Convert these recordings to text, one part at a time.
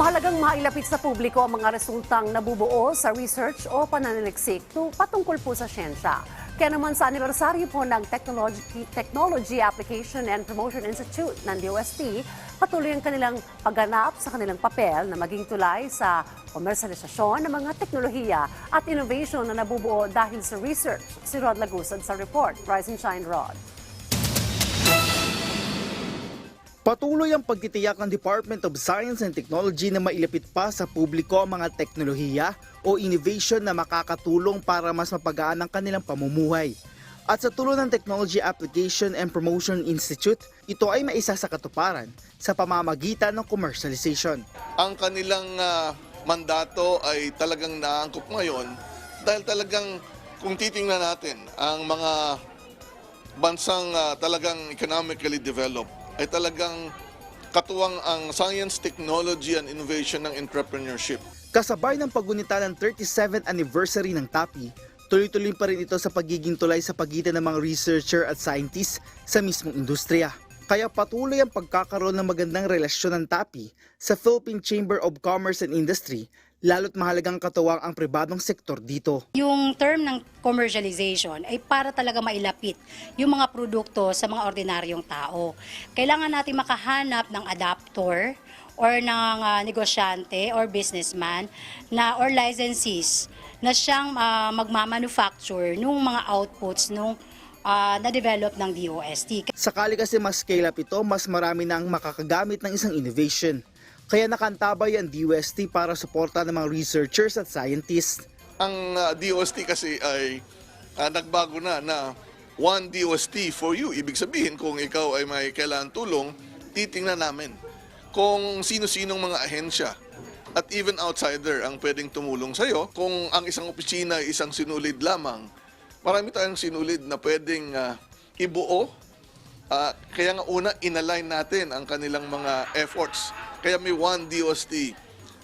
Mahalagang mailapit sa publiko ang mga resultang nabubuo sa research o pananaliksik patungkol po sa siyensya. Kaya naman sa anibersaryo po ng Technology, Technology Application and Promotion Institute ng DOST, patuloy ang kanilang pagganap sa kanilang papel na maging tulay sa komersalisasyon ng mga teknolohiya at innovation na nabubuo dahil sa research. Si Rod Lagusad sa report. Rise and Shine, Rod. Patuloy ang pagtitiyak ng Department of Science and Technology na mailapit pa sa publiko ang mga teknolohiya o innovation na makakatulong para mas mapagaan ang kanilang pamumuhay. At sa tulong ng Technology Application and Promotion Institute, ito ay maisa sa katuparan sa pamamagitan ng commercialization. ang kanilang ah, mandato ay talagang naangkop ngayon dahil talagang kung titingnan natin ang mga bansang ah, talagang economically developed ay talagang katuwang ang science, technology, and innovation ng entrepreneurship. Kasabay ng paggunita ng 37th anniversary ng TAPI, tuloy-tuloy pa rin ito sa pagiging tulay sa pagitan ng mga researcher at scientists sa mismong industriya. Kaya patuloy ang pagkakaroon ng magandang relasyon ng TAPI sa Philippine Chamber of Commerce and Industry, lalo't mahalagang katuwang ang pribadong sektor dito. Yung term ng commercialization ay para talaga mailapit yung mga produkto sa mga ordinaryong tao. Kailangan natin makahanap ng adapter or ng ah, negosyante or businessman na or licensees na siyang ah, magmamanufacture nung mga outputs nung ah, na-develop ng DOST. Sakali kasi mas scale up ito, mas marami nang makakagamit ng isang innovation. Kaya nakantabay ang DUST para suporta ng mga researchers at scientists. Ang ah, DOST kasi ay ah, nagbago na na one DOST for you. Ibig sabihin kung ikaw ay may kailangan tulong, titingnan namin kung sino-sinong mga ahensya at even outsider ang pwedeng tumulong sa'yo. Kung ang isang opisina ay isang sinulid lamang, marami tayong sinulid na pwedeng ah, ibuo. Ah, kaya nga una, inalign natin ang kanilang mga efforts. Kaya may one DOST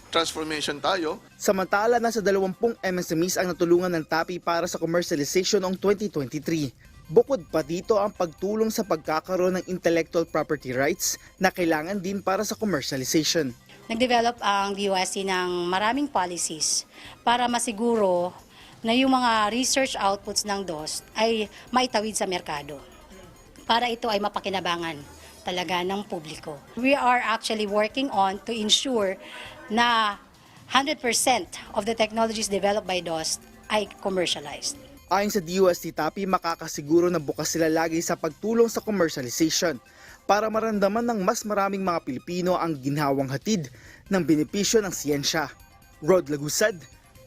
transformation tayo. Samantala, nasa 20 MSMEs ang natulungan ng TAPI para sa commercialization noong 2023. Bukod pa dito ang pagtulong sa pagkakaroon ng intellectual property rights na kailangan din para sa commercialization. Nag-develop ang DOST ng maraming policies para masiguro na yung mga research outputs ng DOST ay maitawid sa merkado para ito ay mapakinabangan talaga ng publiko. We are actually working on to ensure na 100% of the technologies developed by DOST ay commercialized. Ayon sa DUST TAPI, makakasiguro na bukas sila lagi sa pagtulong sa commercialization para maramdaman ng mas maraming mga Pilipino ang ginhawang hatid ng benepisyo ng siyensya. Rod Lagusad,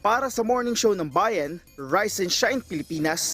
para sa Morning Show ng Bayan, Rise and Shine Pilipinas.